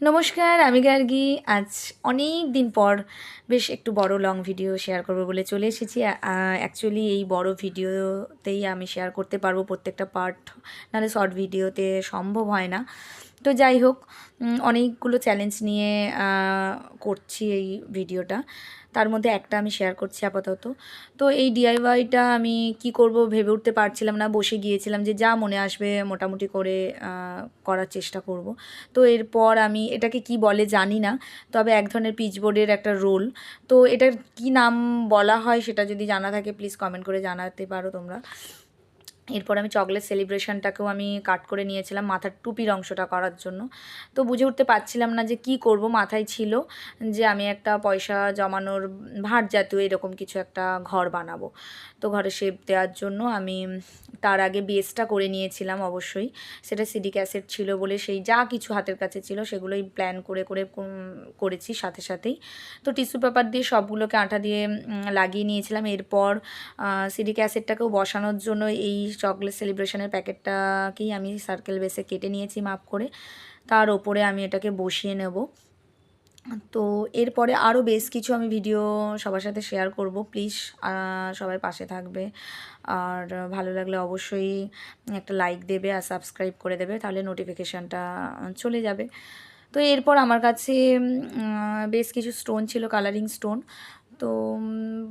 নমস্কার, আমি গার্গি। আজ অনেক দিন পর বেশ একটু বড় লং ভিডিও শেয়ার করব বলে চলে এসেছি। অ্যাকচুয়ালি এই বড় ভিডিওতেই আমি শেয়ার করতে পারব। প্রত্যেকটা পার্ট নাহলে শর্ট ভিডিওতে সম্ভব হয় না। তো যাই হোক অনেকগুলো চ্যালেঞ্জ নিয়ে করছি এই ভিডিওটা তার মধ্যে একটা আমি শেয়ার করছি আপাতত। তো এই ডিআইওয়াইটা আমি কি করব ভেবে উঠতে পারছিলাম না। বসে গিয়েছিলাম যে যা মনে আসবে মোটামুটি করে করার চেষ্টা করব। তো এরপর আমি এটাকে কি বলে জানি না, তবে এক ধরনের পিচবোর্ডের একটা রোল তো এটার কি নাম বলা হয় সেটা যদি জানা থাকে প্লিজ কমেন্ট করে জানাতে পারো তোমরা। এরপর আমি চকলেট সেলিব্রেশনটাকেও আমি কাট করে নিয়েছিলাম মাথার টুপির অংশটা করার জন্য। তো বুঝে উঠতে পারছিলাম না যে কি করব, মাথায় ছিল যে আমি একটা পয়সা জমানোর ভাট জাতীয় এরকম কিছু একটা ঘর বানাবো। তো ঘরে শেপ দেওয়ার জন্য আমি তার আগে বেসটা করে নিয়েছিলাম অবশ্যই। সেটা সিডি ক্যাসেট ছিল বলে সেই যা কিছু হাতের কাছে ছিল সেগুলোই প্ল্যান করে করে করেছি সাথে সাথেই। তো টিস্যু পেপার দিয়ে সবগুলোকে আঠা দিয়ে লাগিয়ে নিয়েছিলাম। এরপর সিডি ক্যাসেটটাকেও বসানোর জন্য এই চকলেট সেলিব্রেশনের প্যাকেটটাকেই আমি সার্কেল বেসে কেটে নিয়েছি মাপ করে। তার ওপরে আমি এটাকে বসিয়ে নেব। তো এরপরে আরও বেশ কিছু আমি ভিডিও সবার সাথে শেয়ার করব। প্লিজ সবাই পাশে থাকবে। আর ভালো লাগলে অবশ্যই একটা লাইক দেবে আর সাবস্ক্রাইব করে দেবে, তাহলে নোটিফিকেশানটা চলে যাবে। তো এরপর আমার কাছে বেশ কিছু স্টোন ছিল, কালারিং স্টোন। তো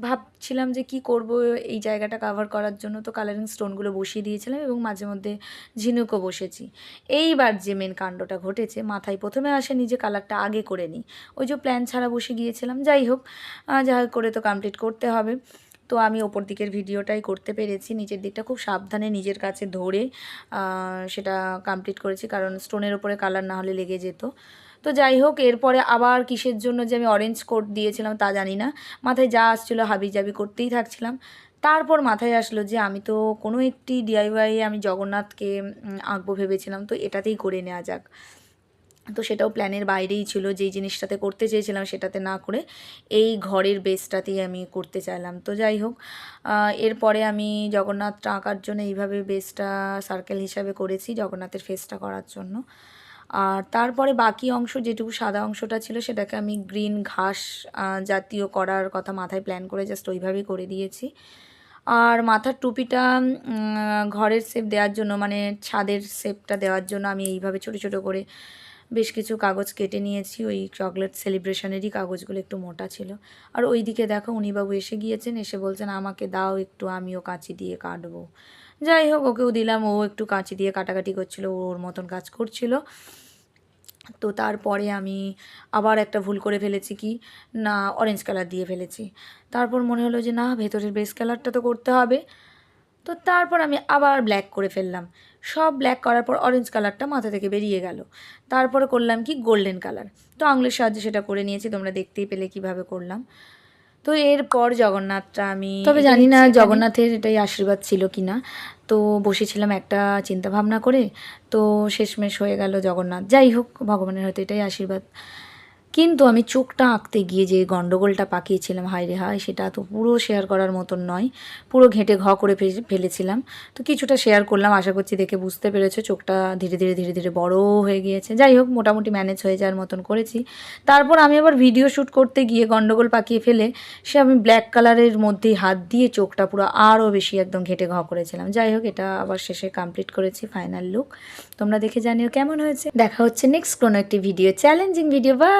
ভাবছিলাম যে কি করব এই জায়গাটা কভার করার জন্য। তো কালারিং স্টোনগুলো বসিয়ে দিয়েছিলাম এবং মাঝে মধ্যে ঝিনুকও বসেছি। এইবার যে মেন কাণ্ডটা ঘটেছে, মাথায় প্রথমে আসে নিজে কালারটা আগে করে নিই। ওই যে প্ল্যান ছাড়া বসে গিয়েছিলাম। যাই হোক যা করে তো কমপ্লিট করতে হবে। তো আমি ওপর দিকের ভিডিওটাই করতে পেরেছি। নিচের দিকটা খুব সাবধানে নিজের কাছে ধরে সেটা কমপ্লিট করেছি। কারণ স্টোনের ওপরে কালার না হলে লেগে যেত। তো যাই হোক, এরপরে আবার কিসের জন্য যে আমি অরেঞ্জ কোট দিয়েছিলাম তা জানি না। মাথায় যা আসছিল হাবি জাবি করতেই থাকছিলাম। তারপর মাথায় আসলো যে আমি তো কোনো একটি ডিআইওয়াই আমি জগন্নাথকে আঁকবো ভেবেছিলাম, তো এটাতেই করে নেওয়া যাক। তো সেটাও প্ল্যানের বাইরেই ছিল, যেই জিনিসটাতে করতে চেয়েছিলাম সেটাতে না করে এই ঘরের বেসটাতেই আমি করতে চাইলাম। তো যাই হোক এরপরে আমি জগন্নাথটা আঁকার জন্য এইভাবে বেসটা সার্কেল হিসাবে করেছি, জগন্নাথের ফেসটা করার জন্য। আর তারপরে বাকি অংশ যেটুকু সাদা অংশটা ছিল সেটাকে আমি গ্রিন ঘাস জাতীয় করার কথা মাথায় প্ল্যান করে জাস্ট ওইভাবেই করে দিয়েছি। আর মাথার টুপিটা ঘরের সেপ দেওয়ার জন্য মানে ছাদের সেপটা দেওয়ার জন্য আমি এইভাবে ছোট ছোট করে বেশ কিছু কাগজ কেটে নিয়েছি, ওই চকলেট সেলিব্রেশনেরই কাগজগুলো একটু মোটা ছিল। আর ওই দিকে দেখো উনিবাবু এসে গিয়েছেন, এসে বলছেন, আমাকে দাও একটু, আমিও কাঁচি দিয়ে কাটবো। যাই হোক, ওকেও দিলাম, ও একটু কাঁচি দিয়ে কাটাকাটি করছিল ওর মতন কাজ করছিল। তো তারপরে আমি আবার একটা ভুল করে ফেলেছি কি, না অরেঞ্জ কালার দিয়ে ফেলেছি। তারপর মনে হলো যে, না, ভেতরের বেস কালারটা তো করতে হবে। তো তারপর আমি আবার ব্ল্যাক করে ফেললাম। সব ব্ল্যাক করার পর অরেঞ্জ কালারটা মাথা থেকে বেরিয়ে গেল। তারপরে করলাম কি? গোল্ডেন কালার তো আঙুলের সাহায্যে সেটা করে নিয়েছি তোমরা দেখতেই পেলে কীভাবে করলাম। তো এরপর জগন্নাথটা আমি তবে জানি না জগন্নাথের এটাই আশীর্বাদ ছিল কি না তো বসেছিলাম একটা চিন্তা ভাবনা করে। তো শেষমেশ হয়ে গেল জগন্নাথ। যাই হোক ভগবানের হয়তো এটাই আশীর্বাদ। কিন্তু আমি চোখটা আঁকতে গিয়ে যে গন্ডগোলটা পাকিয়েছিলাম, হায় রে হায়, সেটা তো পুরো শেয়ার করার মতন নয়। পুরো ঘেঁটে ঘ করে ফেলেছিলাম। তো কিছুটা শেয়ার করলাম, আশা করছি দেখে বুঝতে পেরেছ, চোখটা ধীরে ধীরে ধীরে ধীরে বড় হয়ে গিয়েছে। যাই হোক, মোটামুটি ম্যানেজ হয়ে যাওয়ার মতন করেছি। তারপর আমি আবার ভিডিও শ্যুট করতে গিয়ে গন্ডগোল পাকিয়ে ফেলে, সে আমি ব্ল্যাক কালারের মধ্যেই হাত দিয়ে চোখটা পুরো আরও বেশি একদম ঘেঁটে ঘ করেছিলাম। যাই হোক, এটা আবার শেষে কমপ্লিট করেছি ফাইনাল লুক তোমরা দেখে জানিও কেমন হয়েছে। দেখা হচ্ছে নেক্সট কোনো একটি ভিডিও চ্যালেঞ্জিং ভিডিও বা